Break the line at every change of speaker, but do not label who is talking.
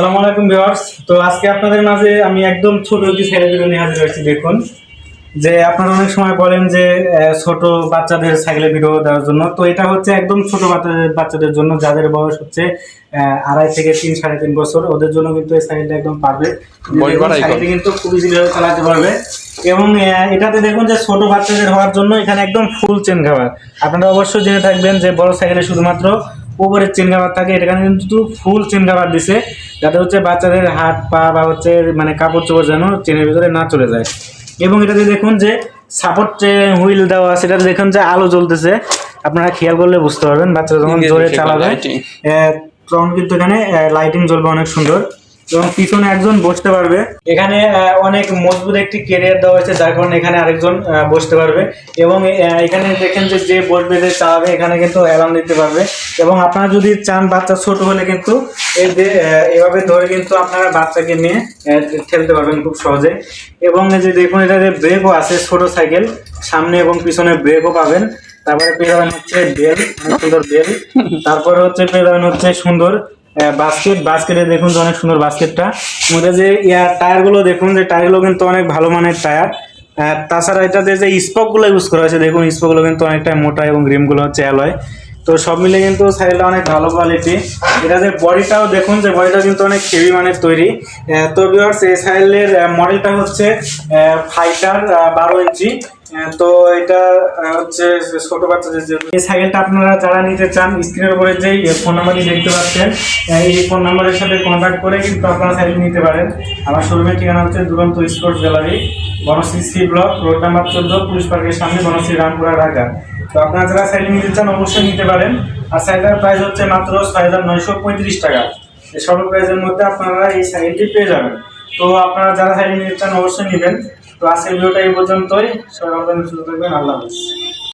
আসসালামু আলাইকুম ভিউয়ার্স। তো আজকে আপনাদের মাঝে আমি একদম ছোট একটি ভিডিও নিয়ে হাজির হয়েছি দেখুন। যে আপনারা অনেক সময় বলেন যে ছোট বাচ্চাদের সাইকেলের ভিডিও দেওয়ার জন্য। তো এটা হচ্ছে একদম ছোট বাচ্চাদের বাচ্চাদের জন্য। যাদের বয়স হচ্ছে আড়াই থেকে তিন সাড়ে তিন বছর ওদের জন্য কিন্তু এই সাইকেলটা একদম পারফেক্ট সাইকেলটি কিন্তু খুব ইজিভাবে চালাতে পারবে। এবং এটাতে দেখুন যে ছোট বাচ্চাদের হওয়ার জন্য এখানে একদম ফুল চেন খাবার আপনারা অবশ্যই জেনে থাকবেন যে বড় সাইকেলে শুধুমাত্র উপরের চেন কাভার থাকে এখানে কিন্তু ফুল চেন কাভার দিছে যাতে হচ্ছে বাচ্চাদের হাত পা বা হচ্ছে মানে কাপড় চোপড় যেন চেনের ভিতরে না চলে যায়। এবং এটাতে দেখুন যে সাপোর্ট হুইল দেওয়া আছে এটাতে দেখুন যে আলো জ্বলতেছে। আপনারা খেয়াল করলে বুঝতে পারবেন বাচ্চারা যখন জোরে চালাবে তখন কিন্তু এখানে লাইটিং জ্বলবে অনেক সুন্দর। এবং পিছনে একজন বসতে পারবে। এখানে অনেক মজবুত একটি কেরিয়ার দেওয়া হয়েছে, যার কারণে এখানে আরেকজন বসতে পারবে। এবং এখানে দেখেন যে যে বসবে, যে চালাবে, এখানে কিন্তু অ্যালার্ম দিতে পারবে। এবং আপনারা যদি চান বাচ্চা ছোট হলে কিন্তু এই যে এভাবে ধরে কিন্তু আপনারা বাচ্চাকে নিয়ে খেলতে পারবেন খুব সহজে। এবং যে দেখুন, এটা যে ব্রেকও আছে, ছোট সাইকেল সামনে এবং পিছনে ব্রেকও পাবেন। তারপরে পেয়ে যাবেন হচ্ছে বেল সুন্দর বেল তারপরে হচ্ছে পেয়ে যাবেন হচ্ছে সুন্দর বাস্কেট বাস্কেটে দেখুন যে অনেক সুন্দর বাস্কেটটা মধ্যে যে ইয়ার টায়ারগুলো দেখুন, যে টায়ারগুলো কিন্তু অনেক ভালো মানের টায়ার তাছাড়া এটাতে যে স্পকগুলো ইউজ করা হয়েছে, দেখুন স্পকগুলো কিন্তু অনেকটা মোটা এবং রিমগুলো হচ্ছে অ্যালয় তো সব মিলে কিন্তু সাইকেলটা অনেক ভালো কোয়ালিটি এটা যে বডিটাও দেখুন যে বডিটা কিন্তু অনেক হেভি মানের তৈরি। তো ভিউয়ার্স এই সাইকেলের মডেলটা হচ্ছে ফাইটার বারো ইঞ্চি। তো এটা হচ্ছে ছোট বাচ্চাদের এই সাইকেলটা আপনারা যারা নিতে চান স্ক্রিনের উপরে যে ফোন নাম্বারটি দেখতে পাচ্ছেন এই ফোন নাম্বারের সাথে কন্ট্যাক্ট করে কিন্তু আপনারা সাইকেল নিতে পারেন। আমার শোরুমের ঠিকানা হচ্ছে Duronto sports gallery Banasree C block road number চোদ্দ, পুলিশ পার্কের সামনে বনশ্রী রামপুরা ঢাকা তো আপনারা যারা সাইকেল নিতে চান অবশ্যই নিতে পারেন। আর সাইকেলের প্রাইস হচ্ছে মাত্র ছয় নয়শো পঁয়ত্রিশ টাকা। এই সর্ব প্রাইসের মধ্যে আপনারা এই সাইডটি পেয়ে যাবেন। তো আপনারা যারা সাইকেল নিতে চান অবশ্যই নেবেন। তো আজকের ভিডিওটা এই পর্যন্তই। সবাই সুস্থ থাকবেন। আল্লাহ হাফিজ।